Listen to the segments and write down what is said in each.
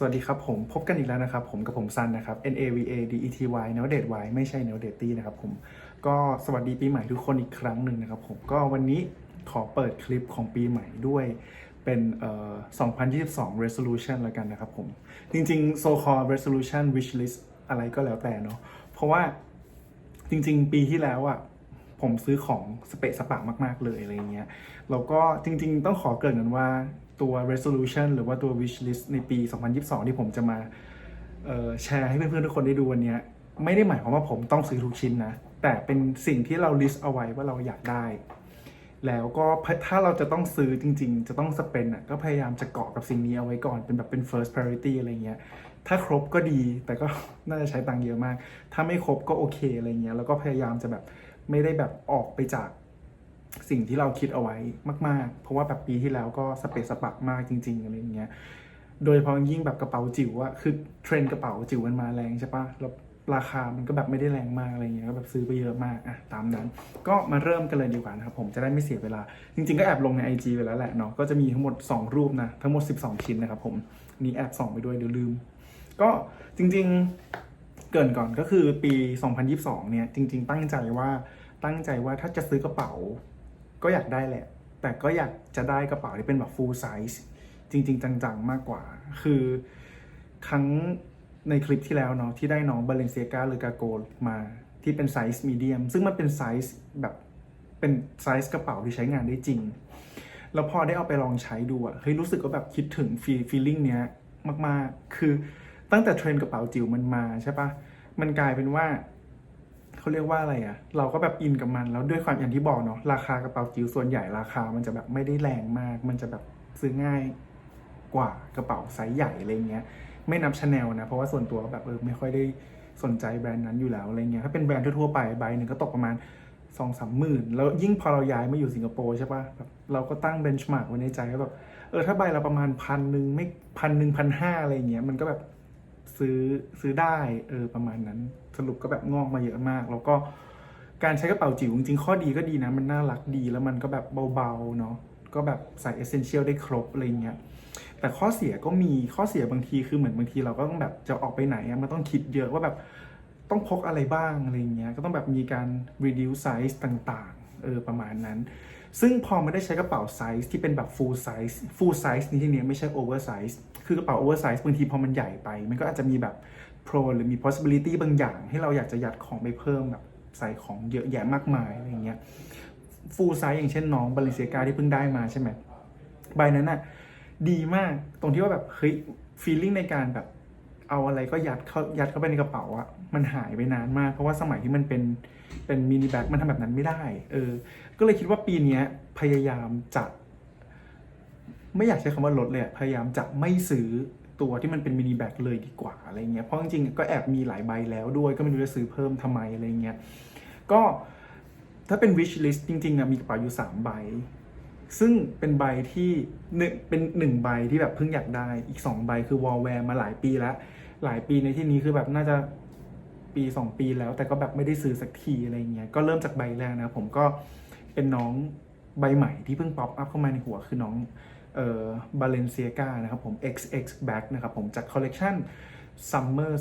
สวัสดีครับผมพบกันอีกแล้วนะครับ ผมกับผมซันนะครับ N A V A D E T Y เนวเดต Y ไม่ใช่เนวเดตตี้นะครับผมก็สวัสดีปีใหม่ทุกคนอีกครั้งหนึ่งนะครับผมก็วันนี้ขอเปิดคลิปของปีใหม่ด้วยเป็นเอ่อ2022 resolution แล้วกันนะครับผม จริงๆ so called resolution wish list อะไรก็แล้วแต่เนาะเพราะว่าจริงๆ ปีที่แล้วอะผมซื้อของสเปะสปะมาก ๆ เลยอะไรเงี้ยแล้วก็จริง ๆ ต้องขอเกรินกันว่า ตัว resolution หรือว่าตัว wish list ในปี 2022 ที่ผมจะมาแชร์ให้เพื่อนๆทุกคนได้ดูวันนี้ไม่ได้หมายความว่าผมต้องซื้อทุกชิ้นนะ แต่เป็นสิ่งที่เรา list เอาไว้ว่าเราอยากได้ แล้วก็ถ้าเราจะต้องซื้อจริงๆ จะต้องสเปนอะก็พยายามจะเกาะกับสิ่งนี้เอาไว้ก่อนเป็นแบบเป็น first priority อะไรเงี้ยถ้าครบก็ดีแต่ก็น่าจะใช้ตังค์เยอะมาก ถ้าไม่ครบก็โอเคอะไรเงี้ยแล้วก็พยายามจะแบบไม่ได้แบบออกไปจาก สิ่งที่เราคิดเอาไว้มาก ๆ เพราะว่าแบบปีที่แล้วก็สเปซสปะมากจริง ๆ อะไรเงี้ย โดยเฉพาะยิ่งแบบกระเป๋าจิ๋วอะคือเทรนกระเป๋าจิ๋วมันมาแรงใช่ปะแล้วราคามันก็แบบไม่ได้แรงมากอะไรเงี้ยก็แบบซื้อไปเยอะมากอะตามนั้น ก็มาเริ่มกันเลยดีกว่านะครับ ผมจะได้ไม่เสียเวลา จริง ๆ ก็แอบลงใน IG ไปแล้วแหละเนาะก็จะมีทั้งหมด 2 รูปนะ ทั้งหมด 12 ชิ้นนะครับผมนี่แอบส่องไปด้วยเดี๋ยวลืม ก็จริง ๆ เกินก่อนก็คือปี 2022 เนี่ยจริง ๆ ตั้งใจว่าตั้งใจว่าถ้าจะซื้อกระเป๋า ก็อยากได้แหละ แต่ก็อยากจะได้กระเป๋าที่เป็นแบบ full size จริง ๆ จัง ๆ มากกว่า คือครั้งในคลิปที่แล้วเนาะที่ได้น้องบาเลนเซียกาหรือกาโกมาที่เป็นไซส์มีเดียมซึ่งมันเป็นไซส์แบบเป็นไซส์กระเป๋าที่ใช้งานได้จริง แล้วพอได้เอาไปลองใช้ดูอะเฮ้ยรู้สึกว่าแบบคิดถึงฟีลลิ่งเนี้ยมาก ๆ คือตั้งแต่เทรนกระเป๋าจิ๋วมันมาใช่ปะมันกลายเป็นว่า เขาเรียกว่าอะไรอะเราก็แบบอินกับมันแล้วด้วยความอย่างที่บอกเนาะราคากระเป๋าจิ๋วส่วนใหญ่ราคา มันจะแบบไม่ได้แรงมาก มันจะแบบซื้อง่ายกว่ากระเป๋าไซส์ใหญ่อะไรเงี้ย ไม่นับชาแนลนะ เพราะว่าส่วนตัวแบบเออไม่ค่อยได้สนใจแบรนด์นั้นอยู่แล้วอะไรเงี้ยถ้าเป็นแบรนด์ทั่วๆไปใบหนึ่งก็ตกประมาณสองสามหมื่นแล้วยิ่งพอเราย้ายมาอยู่สิงคโปร์ใช่ปะแบบเราก็ตั้งเบนช์มาร์กไว้ในใจว่าแบบเออถ้าใบเราประมาณพันหนึ่งไม่พันหนึ่งพันห้าอะไรเงี้ยมันก็แบบซื้อซื้อได้เออประมาณนั้น สรุปก็แบบงอกมาเยอะมาก แล้วก็การใช้กระเป๋าจิ๋วจริงๆข้อดีก็ดีนะ มันน่ารักดีแล้วมันก็แบบเบาๆเนาะก็แบบใส่เอเซนเชียลได้ครบอะไรเงี้ยแต่ข้อเสียก็มีข้อเสียบางทีคือเหมือนบางทีเราก็ต้องแบบจะออกไปไหนมันต้องคิดเยอะว่าแบบต้องพกอะไรบ้างอะไรเงี้ยก็ต้องแบบมีการ reduce size ต่างๆเออประมาณนั้น ซึ่งพอไม่ได้ใช้กระเป๋าไซส์ที่เป็นแบบ full size full size ในที่นี้ไม่ใช่ over size คือกระเป๋า over size บางทีพอมันใหญ่ไป มันก็อาจจะมีแบบ pro หรือมี possibility บางอย่าง ให้เราอยากจะยัดของไปเพิ่มแบบใส่ของเยอะแยะมากมายอะไรเงี้ย full size อย่างเช่นน้องบาลิเซียกาที่เพิ่งได้มาใช่ไหมใบนั้นอะดีมากตรงที่ว่าแบบเฮ้ยฟีลลิ่งในการแบบเอาอะไรก็ยัดเข้ายัดเข้าไปในกระเป๋าอะมันหายไปนานมาก เพราะว่าสมัยที่มันเป็นเป็นมินิแบ็คมันทำแบบนั้นไม่ได้ เออ ก็เลยคิดว่าปีนี้พยายามจะ ไม่อยากใช้คำว่าลดเลยพยายามจะไม่ซื้อ ตัวที่มันเป็นมินิแบ็คเลยดีกว่าอะไรเงี้ยเพราะจริงๆก็แอบมีหลายใบแล้วด้วยก็ไม่รู้จะซื้อเพิ่มทำไมอะไรเงี้ยก็ถ้าเป็น wish list จริงๆอะมีกระเป๋าอยู่สามใบ ซึ่งเป็นใบที่หนึ่งเป็นหนึ่งใบที่แบบเพิ่งอยากได้อีกสองใบคือวอลแวร์มาหลายปีแล้ว หลายปีในที่นี้คือแบบน่าจะปีสองปีแล้วแต่ก็แบบไม่ได้ซื้อสักทีอะไรเงี้ยก็เริ่มจากใบแรกนะ ผมก็เป็นน้องใบใหม่ที่เพิ่งป๊อปอัพเข้ามาในหัวคือน้อง เอ่อบาเลนเซียกานะครับผม XX Back นะครับผมจากคอลเลกชัน Summer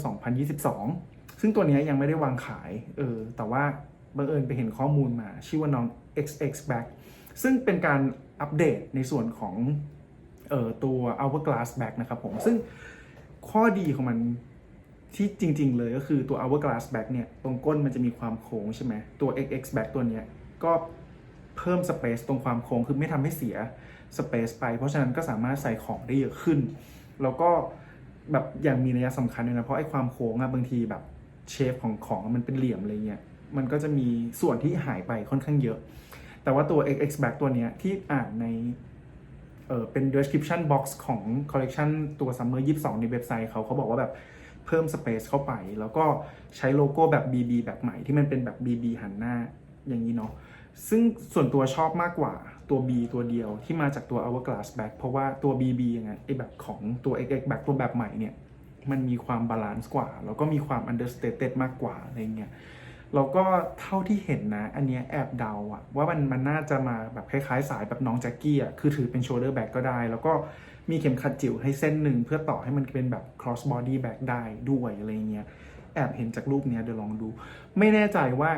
2022 ซึ่งตัวนี้ยังไม่ได้วางขายเออแต่ว่าบังเอิญไปเห็นข้อมูลมา ชื่อว่าน้อง XX Back ซึ่งเป็นการอัปเดตในส่วนของเอ่อตัว Hourglass Back นะครับผม ซึ่งข้อดีของมันที่จริง ๆ เลยก็คือตัว Hourglass Back เนี่ย ตรงก้นมันจะมีความโค้งใช่ไหมตัว XX Back ตัวเนี้ย ก็เพิ่มสเปซตรงความโค้งคือไม่ทำให้เสีย สเปซไป เพราะฉะนั้นก็สามารถใส่ของได้เยอะขึ้น แล้วก็แบบอย่างมีนัยสำคัญเลยนะ เพราะไอ้ความโค้งอะบางทีแบบเชฟของของมันเป็นเหลี่ยมอะไรเงี้ย มันก็จะมีส่วนที่หายไปค่อนข้างเยอะ แต่ว่าตัว XX Back ตัวเนี้ยที่อ่านในเออเป็น description box ของ collection ตัว Summer 22 ในเว็บไซต์เขาเขาบอกว่าแบบเพิ่ม space เข้าไป แล้วก็ใช้โลโก้แบบ BB แบบใหม่ที่มันเป็นแบบ BB หันหน้าอย่างนี้เนาะ ซึ่งส่วนตัวชอบมากกว่าตัว B ตัวเดียวที่มาจากตัว Hourglass Back เพราะว่าตัว BB ยังไงไอแบบของตัว XX Back ตัวแบบใหม่เนี่ย มันมีความบาลานซ์กว่า แล้วก็มีความ understated มากกว่าอะไรเงี้ยแล้วก็เท่าที่เห็นนะ อันเนี้ยแอบเดาอะว่ามันมันน่าจะมาแบบคล้ายๆ สายแบบน้องแจ็คกี้อะคือถือเป็นโชเดอร์แบ็กก็ได้ แล้วก็มีเข็มขัดจิ๋วให้เส้นหนึ่งเพื่อต่อให้มันเป็นแบบ cross body bag ได้ด้วยอะไรเงี้ยแอบเห็นจากรูปเนี้ยเดี๋ยวลองดู ไม่แน่ใจว่า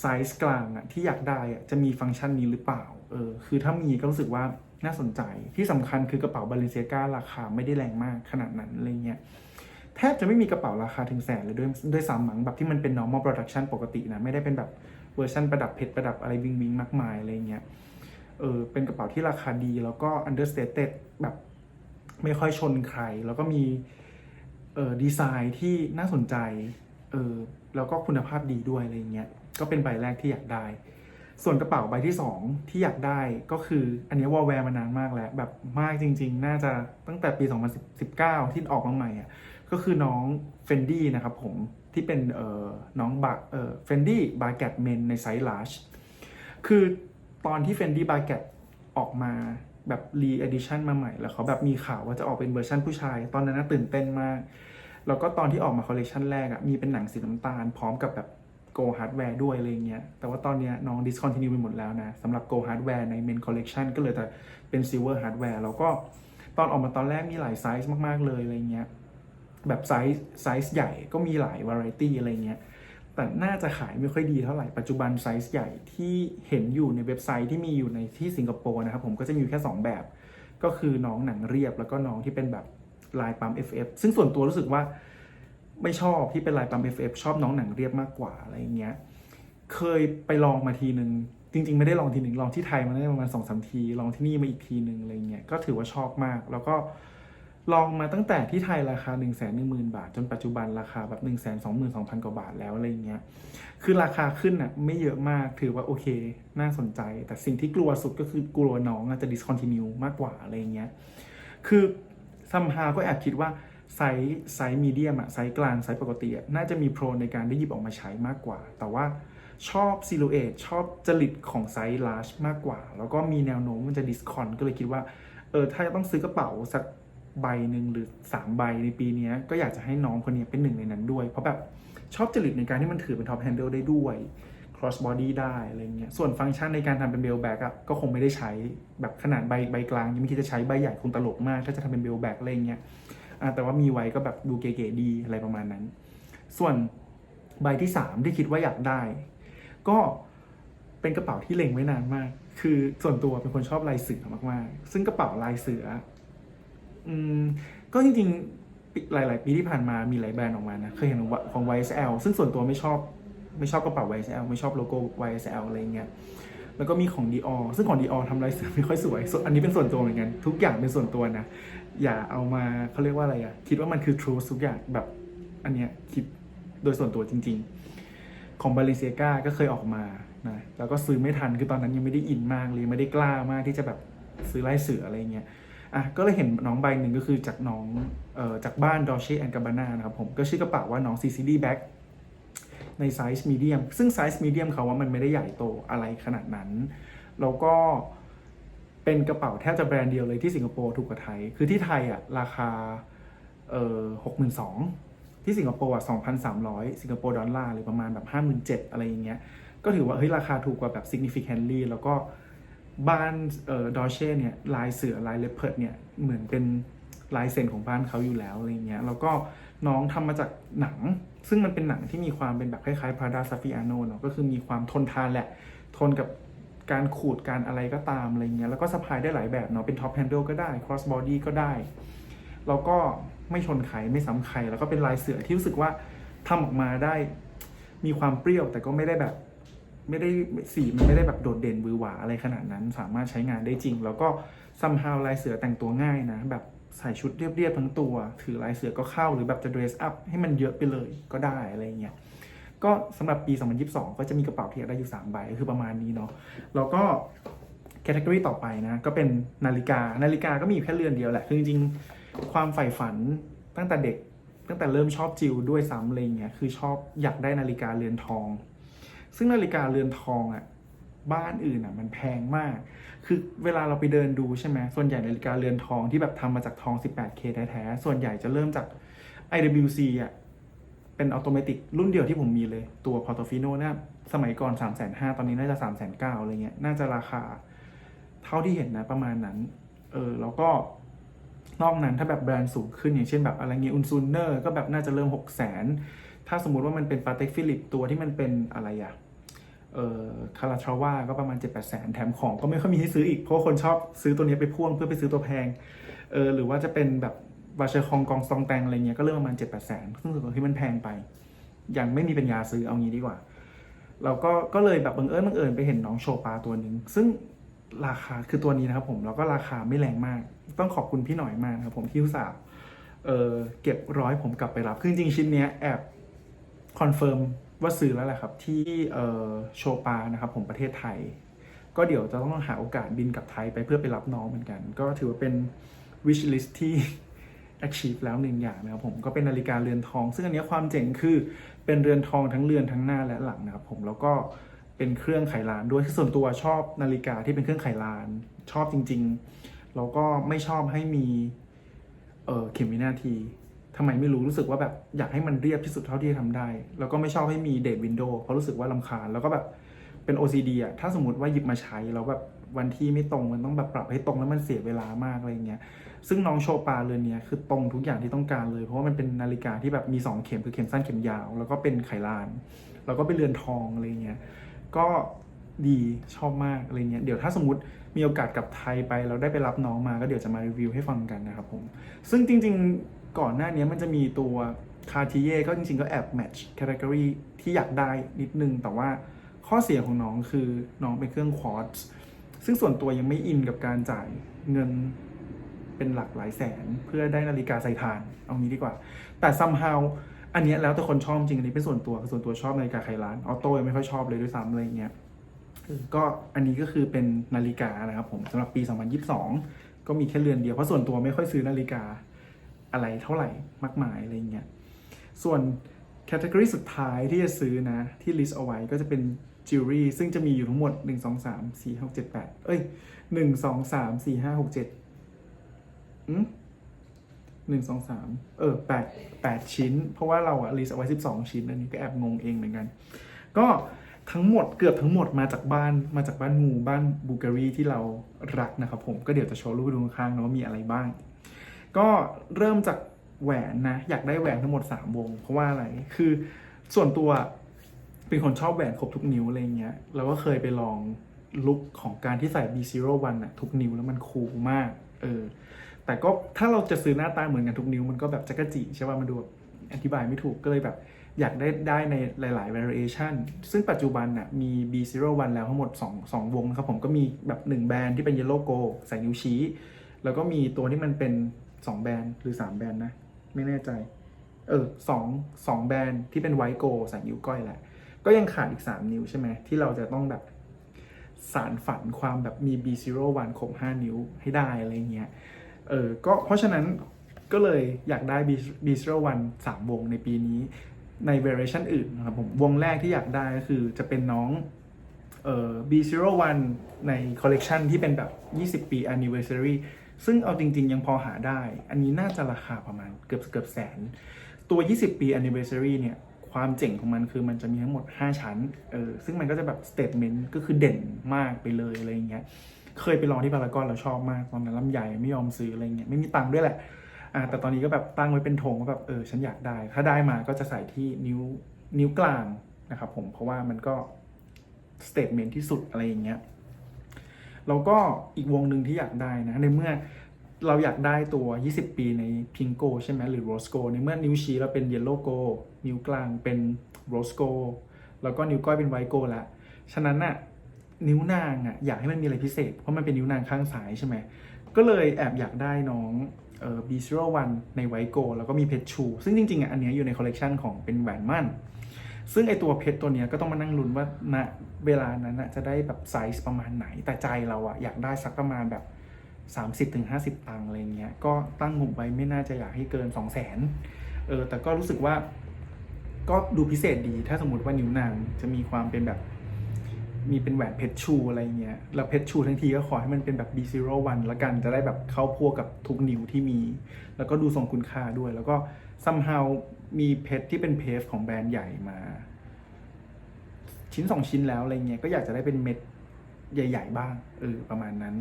ไซส์กลางอะที่อยากได้อะจะมีฟังก์ชันนี้หรือเปล่า เออ คือถ้ามีก็รู้สึกว่าน่าสนใจ ที่สำคัญคือกระเป๋าบาเลนเซียการาคาไม่ได้แรงมากขนาดนั้นอะไรเงี้ย แทบจะไม่มีกระเป๋าราคาถึงแสนเลยด้วยด้วยซ้ำมั้งแบบที่มันเป็น normal production ปกตินะ ไม่ได้เป็นแบบเวอร์ชันประดับเพชรประดับอะไรวิงวิงมากมายอะไรเงี้ย เออ เป็นกระเป๋าที่ราคาดีแล้วก็ understated แบบไม่ค่อยชนใคร แล้วก็มีเออดีไซน์ที่น่าสนใจ เออ แล้วก็คุณภาพดีด้วยอะไรเงี้ย ก็เป็นใบแรกที่อยากได้ ส่วนกระเป๋าใบที่ 2 ที่อยากได้ก็คืออันนี้วอลแวร์มานานมากแล้ว แบบมากจริง ๆ น่าจะตั้งแต่ปี 2019 ที่ออกมาใหม่อะก็คือน้องเฟนดี้นะครับผมที่เป็นเอ่อน้องบาเอ่อเฟนดี้บา g เกตเมนในไซส์ลาร์จคือตอนที่เฟนดี้บา g เกตออกมาแบบรีเอดิชันมาใหม่ แล้วเขาแบบมีข่าวว่าจะออกเป็นเวอร์ชันผู้ชาย ตอนนั้นน่าตื่นเต้นมาก แล้วก็ตอนที่ออกมาคอลเลคชันแรกอะมีเป็นหนังสีน้ำตาล พร้อมกับแบบ โกฮาร์ดแวร์ด้วยอะไรเงี้ย แต่ว่าตอนเนี้ยน้อง discontinue ไปหมดแล้วนะสำหรับโกฮาร์ดแวร์ใน main collection ก็เลยแต่เป็น silver hardware แล้วก็ตอนออกมาตอนแรกมีหลายไซส์มากๆเลยอะไรเงี้ย แบบไซส์ไซส์ใหญ่ก็มีหลายวาไรตี้อะไรเงี้ย แต่น่าจะขายไม่ค่อยดีเท่าไหร่ ปัจจุบันไซส์ใหญ่ที่เห็นอยู่ในเว็บไซต์ที่มีอยู่ในที่สิงคโปร์นะครับผมก็จะมีอยู่แค่ 2 แบบ ก็คือน้องหนังเรียบแล้วก็น้องที่เป็นแบบลายปั๊ม FF ซึ่งส่วนตัวรู้สึกว่า ไม่ชอบที่เป็นลายปั๊ม FF ชอบน้องหนังเรียบมากกว่าอะไรเงี้ย เคยไปลองมาทีหนึ่งจริง ๆ ไม่ได้ลองทีหนึ่งลองที่ไทยมาได้ประมาณสองสามที ลองที่นี่มาอีกทีหนึ่งอะไรเงี้ยก็ถือว่าชอบมาก แล้วก็ลองมาตั้งแต่ที่ไทยราคา 1 1 0 0 0 0 บาท จนปัจจุบันราคาแบบ1 2 2 0 0 0 กว่าบาทแล้วอะไรเงี้ยคือราคาขึ้นอะไม่เยอะมากถือว่าโอเค น่าสนใจ แต่สิ่งที่กลัวสุดก็คือกลัวน้องอาจจะ discontinue มากกว่าอะไรเงี้ยคือซัมฮาก็แอบคิดว่า ไซส์ไซส์มีเดียมอะไซส์กลางไซส์ปกติอะน่าจะมีโปรในการได้หยิบออกมาใช้มากกว่า แต่ว่าชอบซิลูเอตชอบจริตของไซส์ลาร์จมากกว่า แล้วก็มีแนวโน้มมันจะดิสคอนก็เลยคิดว่า เออ ถ้าจะต้องซื้อกระเป๋าสักใบหนึ่งหรือ 3 ใบในปีนี้ก็อยากจะให้น้องคนนี้เป็นหนึ่งในนั้นด้วย เพราะแบบชอบจริตในการที่มันถือเป็นท็อปแฮนเดิลได้ด้วย cross body ได้อะไรเงี้ย ส่วนฟังก์ชันในการทำเป็นเบลแบ็กอะก็คงไม่ได้ใช้แบบขนาดใบใบกลางยังไม่คิดจะใช้ใบใหญ่คงตลกมาก ถ้าจะทำเป็นเบลแบ็กอะไรเงี้ย แต่ว่ามีไว้ก็แบบดูเก๋ๆดีอะไรประมาณนั้น ส่วนใบที่ 3 ที่คิดว่าอยากได้ ก็เป็นกระเป๋าที่เล็งไว้นานมาก คือส่วนตัวเป็นคนชอบลายเสือมากๆ ซึ่งกระเป๋าลายเสือ อืม ก็จริงๆ หลาย ๆ ปีที่ผ่านมามีหลายแบรนด์ออกมานะ เคยเห็นของ YSL ซึ่งส่วนตัวไม่ชอบไม่ชอบกระเป๋า YSL ไม่ชอบโลโก้ YSL อะไรเงี้ย แล้วก็มีของ Dior ซึ่งของ Dior ทำลายเสือไม่ค่อยสวย อันนี้เป็นส่วนตัวเหมือนกัน ทุกอย่างเป็นส่วนตัวนะ อย่าเอามาเขาเรียกว่าอะไรอะคิดว่ามันคือ truth ทุกอย่างแบบอันเนี้ยคิดโดยส่วนตัวจริง ๆ ของบาเลเซียกาก็เคยออกมานะแล้วก็ซื้อไม่ทันคือตอนนั้นยังไม่ได้อินมากเลยไม่ได้กล้ามากที่จะแบบซื้อไล่เสืออะไรเงี้ยอะก็เลยเห็นน้องใบหนึ่งก็คือจากน้องเอ่อจากบ้าน Dolce and Gabbana นะครับผมก็ชื่อกระเป๋าว่าน้อง CCD Bag ในไซส์มีเดียมซึ่งไซส์มีเดียมเขาว่ามันไม่ได้ใหญ่โตอะไรขนาดนั้น แล้วก็ เป็นกระเป๋าแทบจะแบรนด์เดียวเลยที่สิงคโปร์ถูกกว่าไทย คือที่ไทยอะราคาเอ่อหกหมื่นสองที่สิงคโปร์อะสองพันสามร้อยสิงคโปร์ดอลลาร์หรือประมาณแบบห้าหมื่นเจ็ดอะไรอย่างเงี้ย ก็ถือว่าเฮ้ยราคาถูกกว่าแบบ significantly แล้วก็บ้านเอ่อดอเช่เนี่ยลายเสือลายเลปเพิร์ดเนี่ยเหมือนเป็นลายเซ็นของบ้านเขาอยู่แล้วอะไรเงี้ย แล้วก็น้องทำมาจากหนัง ซึ่งมันเป็นหนังที่มีความเป็นแบบคล้ายๆ Prada Saffiano เนาะ ก็คือมีความทนทานแหละ ทนกับ การขูดการอะไรก็ตามอะไรเงี้ยแล้วก็สะพายได้หลายแบบเนาะเป็น top handle ก็ได้ cross body ก็ได้แล้วก็ไม่ชนใครไม่ซ้ำใครแล้วก็เป็นลายเสือที่รู้สึกว่าทำออกมาได้ มีความเปรี้ยวแต่ก็ไม่ได้แบบ ไม่ได้สีมันไม่ได้แบบโดดเด่นวือหวาอะไรขนาดนั้น สามารถใช้งานได้จริง แล้วก็ซัมฮาวลายเสือแต่งตัวง่ายนะ แบบใส่ชุดเรียบๆทั้งตัว ถือลายเสือก็เข้าหรือแบบจะ dress up ให้มันเยอะไปเลยก็ได้อะไรเงี้ย ก็สำหรับปี 2022 ก็จะมีกระเป๋าที่อยากได้อยู่ 3 ใบก็คือประมาณนี้เนาะแล้วก็แคตตากรีต่อไปนะ ก็เป็นนาฬิกานาฬิกาก็มีอยู่แค่เรือนเดียวแหละ คือจริงๆ ความใฝ่ฝันตั้งแต่เด็ก ตั้งแต่เริ่มชอบจิวด้วยซ้ำอะไรเงี้ยคือชอบอยากได้นาฬิกาเรือนทอง ซึ่งนาฬิกาเรือนทองอะบ้านอื่นอะมันแพงมาก คือเวลาเราไปเดินดูใช่ไหม ส่วนใหญ่นาฬิกาเรือนทองที่แบบทำมาจากทอง 18K แท้ๆ ส่วนใหญ่จะเริ่มจาก IWC อะ เป็นอัตโนมัติรุ่นเดียวที่ผมมีเลย ตัว Portofino เนี่ยสมัยก่อน 3 5 0 0 0ตอนนี้น่าจะ3 9 0 0 0อะไรเงี้ยน่าจะราคา เท่าที่เห็นนะประมาณนั้นเออแล้วก็นอกนั้นถ้าแบบแบรนด์สูงขึ้นอย่างเช่นแบบอะไรเงี้ยอุนซูเนอร์ก็แบบน่าจะเริ่ม 6 0 0 0 0 0 ถ้าสมมุติว่ามันเป็นปาเต็กฟิลิปตัวที่มันเป็นอะไรอะเอ่อคาราทราว่าก็ประมาณ 7 8 0 0 0 0แถมของก็ไม่ค่อยมีให้ซื้ออีก เพราะคนชอบซื้อตัวนี้ไปพ่วงเพื่อไปซื้อตัวแพงเออหรือว่าจะเป็นแบบ บาเชอร์คองกองซองแตงอะไรเงี้ยก็เริ่มประมาณ7 8 0 0 0 0ซึ่งตัวที่มันแพงไป ยังไม่มีปัญญาซื้อเอางี้ดีกว่า เราก็ก็เลยแบบบังเอิญบังเอิญไปเห็นน้องโชปาตัวหนึ่งซึ่งราคาคือตัวนี้นะครับผมแล้วก็ราคาไม่แรงมาก ต้องขอบคุณพี่หน่อยมากครับผมที่อุตส่าห์เออเก็บร้อยผมกลับไปรับคือจริงชิ้นเนี้ยแอบคอนเฟิร์มว่าซื้อแล้วแหละครับ ที่เออโชปานะครับผมประเทศไทย ก็เดี๋ยวจะต้องหาโอกาสบินกลับไทยไปเพื่อไปรับน้องเหมือนกัน ก็ถือว่าเป็น wish list ที่ achieve แล้วหนึ่งอย่างนะครับผมก็เป็นนาฬิกาเรือนทอง ซึ่งอันนี้ความเจ๋งคือเป็นเรือนทองทั้งเรือนทั้งหน้าและหลังนะครับผมแล้วก็เป็นเครื่องไขลานด้วยส่วนตัวชอบนาฬิกาที่เป็นเครื่องไขลานชอบจริงๆ แล้วก็ไม่ชอบให้มีเออเข็มวินาทีทำไมไม่รู้รู้สึกว่าแบบอยากให้มันเรียบที่สุดเท่าที่จะทำได้ แล้วก็ไม่ชอบให้มีเดทวินโดว์เพราะรู้สึกว่าลำคาญแล้วก็แบบเป็น OCD อะถ้าสมมติว่าหยิบมาใช้แล้วแบบวันที่ไม่ตรงมันต้องแบบปรับให้ตรงแล้วมันเสียเวลามากอะไรเงี้ย ซึ่งน้องโชปาเรือนนี้คือตรงทุกอย่างที่ต้องการเลย เพราะว่ามันเป็นนาฬิกาที่แบบมี 2 เข็มคือเข็มสั้นเข็มยาว แล้วก็เป็นไขลาน แล้วก็เป็นเรือนทองอะไรเงี้ยก็ดีชอบมากอะไรเงี้ยเดี๋ยวถ้าสมมติมีโอกาสกลับไทยไปเราได้ไปรับน้องมาก็เดี๋ยวจะมารีวิวให้ฟังกันนะครับผมซึ่งจริงๆก่อนหน้านี้มันจะมีตัวคา r ิเย่ก็จริงๆก็แอบแมทช์แคตตากรีที่อยากได้นิดนึง แต่ว่าข้อเสียของน้องคือน้องเป็นเครื่องควอตซ์ซึ่งส่วนตัวยังไม่อินกับการจ่ายเงิน เป็นหลักหลายแสน เพื่อได้นาฬิกาใส่ทาน เอางี้ดีกว่า แต่ somehow อันนี้แล้วแต่คนชอบจริง อันนี้เป็นส่วนตัวคือส่วนตัวชอบนาฬิกาไขลานออโต้ยังไม่ค่อยชอบเลยด้วยซ้ำอะไรเงี้ยก็อันนี้ก็คือเป็นนาฬิกานะครับผมสำหรับปี 2022 ก็มีแค่เรือนเดียว เพราะส่วนตัวไม่ค่อยซื้อนาฬิกาอะไรเท่าไหร่มากมายอะไรเงี้ยส่วนแคตตากรีสุดท้ายที่จะซื้อนะ ที่ลิสต์เอาไว้ก็จะเป็นจิวเวลรี่ซึ่งจะมีอยู่ทั้งหมด 1 2 3 4 6 7 8 เอ้ย 1 2 3 4 5 6 7อืม หนึ่งสองสามเออแปดแปดชิ้น เพราะว่าเราอะลิสเอาไว้สิบสองชิ้น อันนี้ก็แอบงงเองเหมือนกัน ก็ทั้งหมดเกือบทั้งหมดมาจากบ้านมาจากบ้านงูบ้านบูการีที่เรารักนะครับผมก็เดี๋ยวจะโชว์รูปดูข้างๆนะว่ามีอะไรบ้าง ก็เริ่มจากแหวนนะ อยากได้แหวนทั้งหมด 3 วง เพราะว่าอะไรคือส่วนตัวเป็นคนชอบแหวนครบทุกนิ้วอะไรเงี้ยเราก็เคยไปลองลุคของการที่ใส่ B01 อะทุกนิ้วแล้วมันคูลมากเออ แต่ก็ถ้าเราจะซื้อหน้าตาเหมือนกันทุกนิ้วมันก็แบบจักรจีใช่ป่ะมันดูอธิบายไม่ถูกก็เลยแบบอยากได้ได้ในหลาย ๆ variation ซึ่งปัจจุบันน่ะมี B01 แล้วทั้งหมด 2 2 วงนะครับผมก็มีแบบ 1 แบรนด์ที่เป็น Yellow Go ใส่นิ้วชี้ แล้วก็มีตัวที่มันเป็น 2 แบรนด์หรือ 3 แบรนด์นะ ไม่แน่ใจ เออสองสองแบรนด์ที่เป็นไวโกใส่นิ้วก้อยแหละ ก็ยังขาดอีก 3 นิ้วใช่ไหมที่เราจะต้องแบบสารฝันความแบบมี B01 ครบ5 นิ้วให้ได้อะไรเงี้ย เออก็เพราะฉะนั้นก็เลยอยากได้ b 0 1 3วงในปีนี้ใน variation อื่นนะครับผมวงแรกที่อยากได้ก็คือจะเป็นน้องเอ่อ B01 ในคอลเลกชันที่เป็นแบบ 20 ปี anniversary ซึ่งเอาจริง ๆ ยังพอหาได้ อันนี้น่าจะราคาประมาณเกือบเกือบแสน ตัว 20 ปี anniversary เนี่ยความเจ๋งของมันคือมันจะมีทั้งหมด 5 ชั้นเออซึ่งมันก็จะแบบ statement ก็คือเด่นมากไปเลยอะไรอย่างเงี้ย เคยไปลองที่พารากอนเราชอบมากตอนนั้นลำใหญ่ไม่ยอมซื้ออะไรเงี้ยไม่มีตังค์ด้วยแหละอ่าแต่ตอนนี้ก็แบบตั้งไว้เป็นธงว่าแบบเออฉันอยากได้ ถ้าได้มาก็จะใส่ที่นิ้วนิ้วกลางนะครับผมเพราะว่ามันก็ statement ที่สุดอะไรอย่างเงี้ยแล้วก็อีกวงหนึ่งที่อยากได้นะ ในเมื่อเราอยากได้ตัว 20 ปีในพิงโกใช่ไหมหรือโรสโกในเมื่อนิ้วชี้เราเป็นเยลโลโกนิ้วกลางเป็นโรสโกแล้วก็นิ้วก้อยเป็นไวโกแล้วฉะนั้นน่ะ นิ้วนางอะอยากให้มันมีอะไรพิเศษ เพราะมันเป็นนิ้วนางข้างซ้ายใช่ไหมก็เลยแอบอยากได้น้องเอ่อ B01 ในไวโกแล้วก็มีเพชรชู ซึ่งจริงๆอะอันนี้อยู่ในคอลเลกชันของเป็นแหวนมั่น ซึ่งไอตัวเพชรตัวเนี้ยก็ต้องมานั่งลุ้นว่าณเวลานั้นจะได้แบบไซส์ประมาณไหน แต่ใจเราอะอยากได้สักประมาณแบบ 30-50ถึง50ตังค์อะไรเงี้ยก็ตั้งงบไว้ไม่น่าจะอยากให้เกิน 2 0 0 0 0 0เออแต่ก็รู้สึกว่าก็ดูพิเศษดีถ้าสมมติว่านิ้วนางจะมีความเป็นแบบ มีเป็นแหวนเพชรชูอะไรเงี้ย แล้วเพชรชูทั้งทีก็ขอให้มันเป็นแบบ B01 ละกัน จะได้แบบเข้าพวกกับทุกนิ้วที่มี แล้วก็ดูทรงคุณค่าด้วย แล้วก็ somehow มีเพชรที่เป็นเพชรของแบรนด์ใหญ่มา ชิ้นสองชิ้นแล้วอะไรเงี้ย ก็อยากจะได้เป็นเม็ดใหญ่ ๆ บ้าง เออ ประมาณนั้น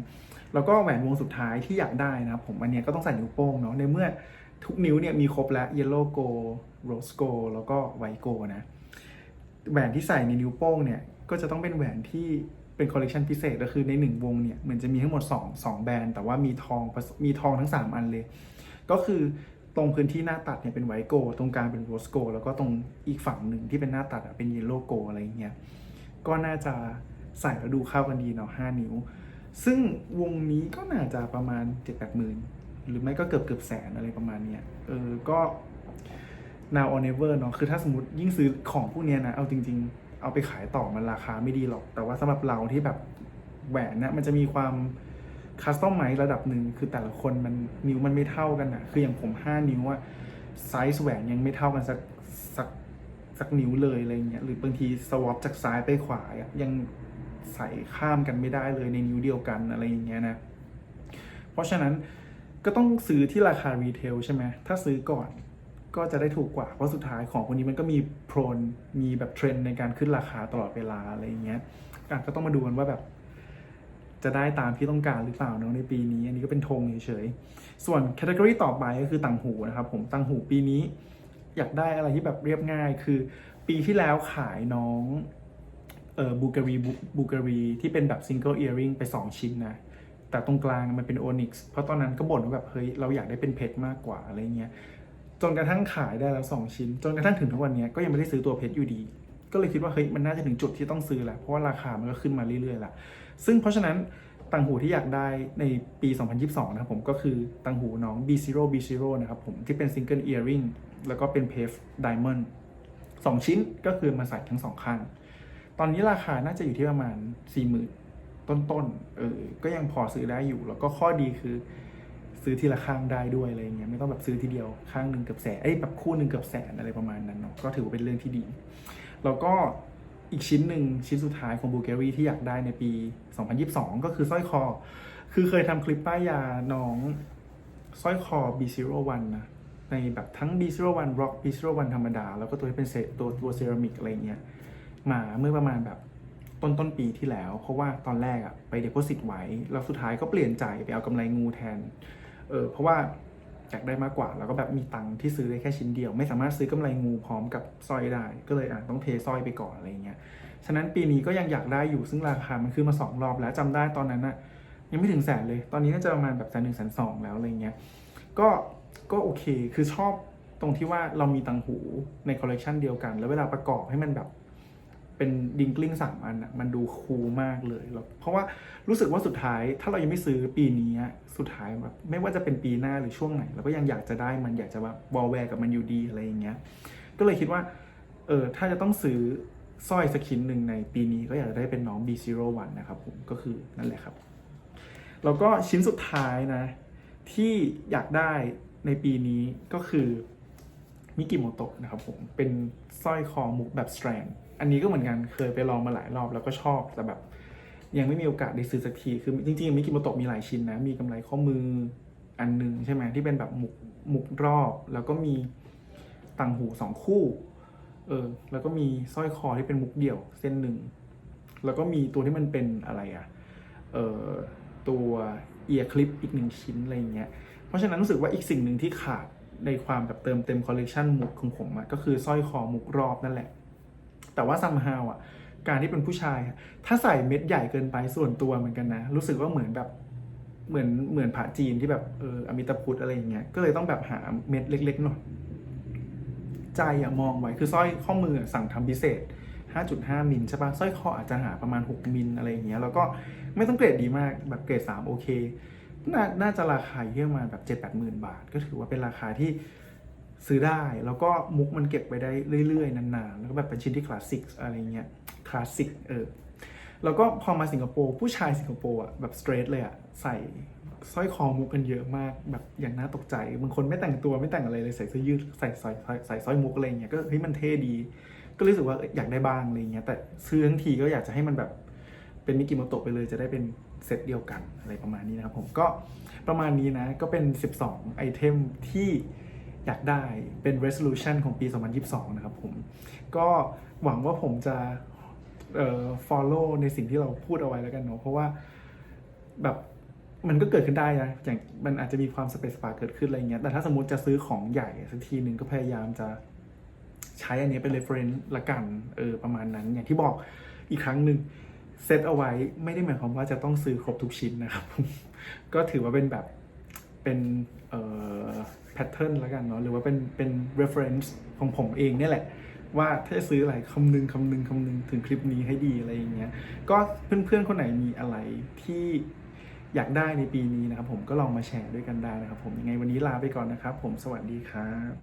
แล้วก็แหวนวงสุดท้ายที่อยากได้นะครับผมอันเนี้ยก็ต้องใส่นิ้วโป้งเนาะ ในเมื่อทุกนิ้วเนี่ยมีครบแล้ว yellow gold rose go แล้วก็ white go นะ แหวนที่ใส่ในนิ้วโป้งเนี่ย ก็จะต้องเป็นแหวนที่เป็นคอลเลกชันพิเศษก็คือในหนึ่งวงเนี่ยเหมือนจะมีทั้งหมด 2 2 แบรนด์ แต่ว่ามีทองมีทองทั้ง 3 อันเลย ก็คือตรงพื้นที่หน้าตัดเนี่ยเป็นไวโก ตรงกลางเป็นโรสโก แล้วก็ตรงอีกฝั่งหนึ่งที่เป็นหน้าตัดอะเป็นเยลโลโกอะไรเงี้ยก็น่าจะใส่แล้วดูเข้ากันดีเนาะ5นิ้ว ซึ่งวงนี้ก็น่าจะประมาณ7 8หมื่นหรือไม่ก็เกือบเกือบแสนอะไรประมาณเนี้ยเออก็ now or never เนาะคือถ้าสมมติยิ่งซื้อของพวกเนี้ยนะเอาจริง ๆ เอาไปขายต่อมันราคาไม่ดีหรอก แต่ว่าสำหรับเราที่แบบแหวนนะมันจะมีความคัสตอมไมระดับหนึ่งคือแต่ละคนมันนิ้วมันไม่เท่ากันอะคืออย่างผม5นิ้วอะไซส์แหวนยังไม่เท่ากันสักสักสักนิ้วเลยอะไรเงี้ยหรือบางทีสวอปจากซ้ายไปขวาอะยังใส่ข้ามกันไม่ได้เลยในนิ้วเดียวกันอะไรอย่างเงี้ยนะเพราะฉะนั้นก็ต้องซื้อที่ราคารีเทลใช่ไหมถ้าซื้อก่อน ก็จะได้ถูกกว่า เพราะสุดท้ายของพวกนี้มันก็มีโพรนมีแบบเทรนด์ในการขึ้นราคาตลอดเวลาอะไรอย่างเงี้ยก็ต้องมาดูกันว่าแบบ จะได้ตามที่ต้องการหรือเปล่าเนาะในปีนี้ อันนี้ก็เป็นธงเฉยๆ ส่วนแคตตากรีต่อไปก็คือต่างหูนะครับผมต่างหูปีนี้ อยากได้อะไรที่แบบเรียบง่าย คือ ปีที่แล้วขายน้องเออบูการีบูการีที่เป็นแบบซิงเกิลเอียริงไป 2 ชิ้นนะแต่ตรงกลางมันเป็นโอนิกส์เพราะตอนนั้นก็บ่นว่าแบบเฮ้ยเราอยากได้เป็นเพชรมากกว่าอะไรเงี้ย จนกระทั่งขายได้แล้ว2ชิ้น จนกระทั่งถึงทุกวันนี้ก็ยังไม่ได้ซื้อตัวเพชรอยู่ดี ก็เลยคิดว่าเฮ้ยมันน่าจะถึงจุดที่ต้องซื้อแหละเพราะว่าราคามันก็ขึ้นมาเรื่อยๆละซึ่งเพราะฉะนั้นต่างหูที่อยากได้ในปี 2022 นะครับผมก็คือต่างหูน้อง B0 B0 นะครับผมที่เป็นซิงเกิลเอียริงแล้วก็เป็นเพฟไดมอนด์สองชิ้นก็คือมาใส่ทั้งสองข้าง ตอนนี้ราคาน่าจะอยู่ที่ประมาณ 40,000 ต้นๆ เออ ก็ยังพอซื้อได้อยู่ แล้วก็ข้อดีคือ ซื้อทีละข้างได้ด้วยอะไรเงี้ยไม่ต้องแบบซื้อทีเดียวข้างหนึ่งเกือบแสนเอ้ยแบบคู่หนึ่งเกือบแสนอะไรประมาณนั้นเนาะก็ถือว่าเป็นเรื่องที่ดี แล้วก็อีกชิ้นหนึ่งชิ้นสุดท้ายของบูเกอรี่ที่อยากได้ในปี 2022 ก็คือสร้อยคอ คือเคยทำคลิปป้ายยาน้องสร้อยคอ B01 นะในแบบทั้ง B01 Rock B01 ธรรมดา แล้วก็ตัวที่เป็นเซตัวตัวเซรามิกอะไรเงี้ยมาเมื่อประมาณแบบต้นต้นปีที่แล้ว เพราะว่าตอนแรกอะไปเด p o สิตไว้ แล้วสุดท้ายก็เปลี่ยนใจไปเอากำไรงูแทน เออเพราะว่าอยากได้มากกว่า แล้วก็แบบมีตังค์ที่ซื้อได้แค่ชิ้นเดียว ไม่สามารถซื้อกำไรงูพร้อมกับสร้อยได้ ก็เลยอะต้องเทสร้อยไปก่อนอะไรเงี้ยฉะนั้นปีนี้ก็ยังอยากได้อยู่ซึ่งราคามันขึ้นมาสองรอบแล้วจำได้ตอนนั้นอะยังไม่ถึงแสนเลย ตอนนี้น่าจะประมาณแบบแสนหนึ่งแสนสองแล้วอะไรเงี้ยก็ก็โอเคคือชอบตรงที่ว่าเรามีตังหูในคอลเลกชันเดียวกัน แล้วเวลาประกอบให้มันแบบ เป็นดิงกลิ้งสามอันอะมันดูคูลมากเลยแล้วเพราะว่ารู้สึกว่าสุดท้ายถ้าเรายังไม่ซื้อปีนี้สุดท้ายแบบไม่ว่าจะเป็นปีหน้าหรือช่วงไหนเราก็ยังอยากจะได้มันอยากจะแบบวอลแวร์กับมันอยู่ดีอะไรอย่างเงี้ย ก็เลยคิดว่าเออถ้าจะต้องซื้อสร้อยสกินหนึ่งในปีนี้ก็อยากจะได้เป็นน้อง B01 นะครับผมก็คือนั่นแหละครับ แล้วก็ชิ้นสุดท้ายนะ ที่อยากได้ในปีนี้ก็คือมิกิโมโตะนะครับผมเป็นสร้อยคอมุกแบบสแตรน อันนี้ก็เหมือนกันเคยไปลองมาหลายรอบแล้วก็ชอบแต่แบบ ยังไม่มีโอกาสได้ซื้อสักทีคือจริงๆมิกิโมโตะมีหลายชิ้นนะ มีกำไรข้อมืออันหนึ่งใช่ไหมที่เป็นแบบหมุกหมุกรอบ แล้วก็มีต่างหูสองคู่เออแล้วก็มีสร้อยคอที่เป็นมุกเดี่ยวเส้นหนึ่งแล้วก็มีตัวที่มันเป็นอะไรอะเอ่อตัวเอียคลิปอีกหนึ่งชิ้นอะไรเงี้ย เพราะฉะนั้นรู้สึกว่าอีกสิ่งหนึ่งที่ขาดในความแบบเติมเต็มคอลเลกชันมุกของผมอะก็คือสร้อยคอมุกรอบนั่นแหละ แต่ว่าซัมฮาวอะการที่เป็นผู้ชาย ถ้าใส่เม็ดใหญ่เกินไปส่วนตัวเหมือนกันนะ รู้สึกว่าเหมือนแบบเหมือนเหมือนผาจีนที่แบบเอออมิตาพุทธอะไรอย่างเงี้ยก็เลยต้องแบบหาเม็ดเล็กๆหน่อยใจอะมองไว้คือสร้อยข้อมือสั่งทำพิเศษ 5.5 มิลใช่ปะสร้อยคออาจจะหาประมาณ 6 มิลอะไรอย่างเงี้ยแล้วก็ไม่ต้องเกรดดีมากแบบเกรด 3 โอเค น่าน่าจะราคาอยู่ที่ประมาณแบบ7 8หมื่นบาท ก็ถือว่าเป็นราคาที่ ซื้อได้แล้วก็มุกมันเก็บไปได้เรื่อยๆนานๆ แล้วก็แบบเป็นชิ้นที่คลาสสิกอะไรเงี้ยคลาสสิกเออแล้วก็พอมาสิงคโปร์ผู้ชายสิงคโปร์อะแบบสเตรทเลยอะใส่สร้อยคอมุกกันเยอะมากแบบอย่างน่าตกใจบางคนไม่แต่งตัวไม่แต่งอะไรเลยใส่เสื้อยืดใส่ส่ใส่ใส่สร้อยมุกอะไรเงี้ยก็เฮ้ยมันเท่ดี ก็รู้สึกว่าอยอยากได้บ้างอะไรเงี้ยแต่ซื้อทั้งทีก็อยากจะให้มันแบบเป็นมิกิโมโตะไปเลยจะได้เป็นเซตเดียวกันอะไรประมาณนี้นะครับผมก็ประมาณนี้นะก็เป็น 12 ไอเทมที่ อยากได้เป็น resolution ของปี 2022 นะครับผม ก็หวังว่าผมจะเอ่อ follow ในสิ่งที่เราพูดเอาไว้แล้วกันเนาะเพราะว่าแบบมันก็เกิดขึ้นได้นะอย่างมันอาจจะมีความสเปซสปาเกิดขึ้นอะไรเงี้ยแต่ถ้าสมมติจะซื้อของใหญ่สักทีหนึ่งก็พยายามจะใช้อันนี้เป็น reference ละกันเออประมาณนั้น อย่างที่บอกอีกครั้งหนึ่งเซตเอาไว้ไม่ได้หมายความว่าจะต้องซื้อครบทุกชิ้นนะครับ ก็ถือว่าเป็นแบบเป็นเอ่อ แพทเทิร์นแล้วกันเนาะหรือว่าเป็นเป็น reference ของผมเองเนี่ยแหละ ว่าถ้าจะซื้ออะไรคำนึงคำนึงคำนึงถึงคลิปนี้ให้ดีอะไรอย่างเงี้ยก็เพื่อนๆคนไหนมีอะไรที่อยากได้ในปีนี้นะครับผมก็ลองมาแชร์ด้วยกันได้นะครับผมยังไงวันนี้ลาไปก่อนนะครับ ผมสวัสดีครับ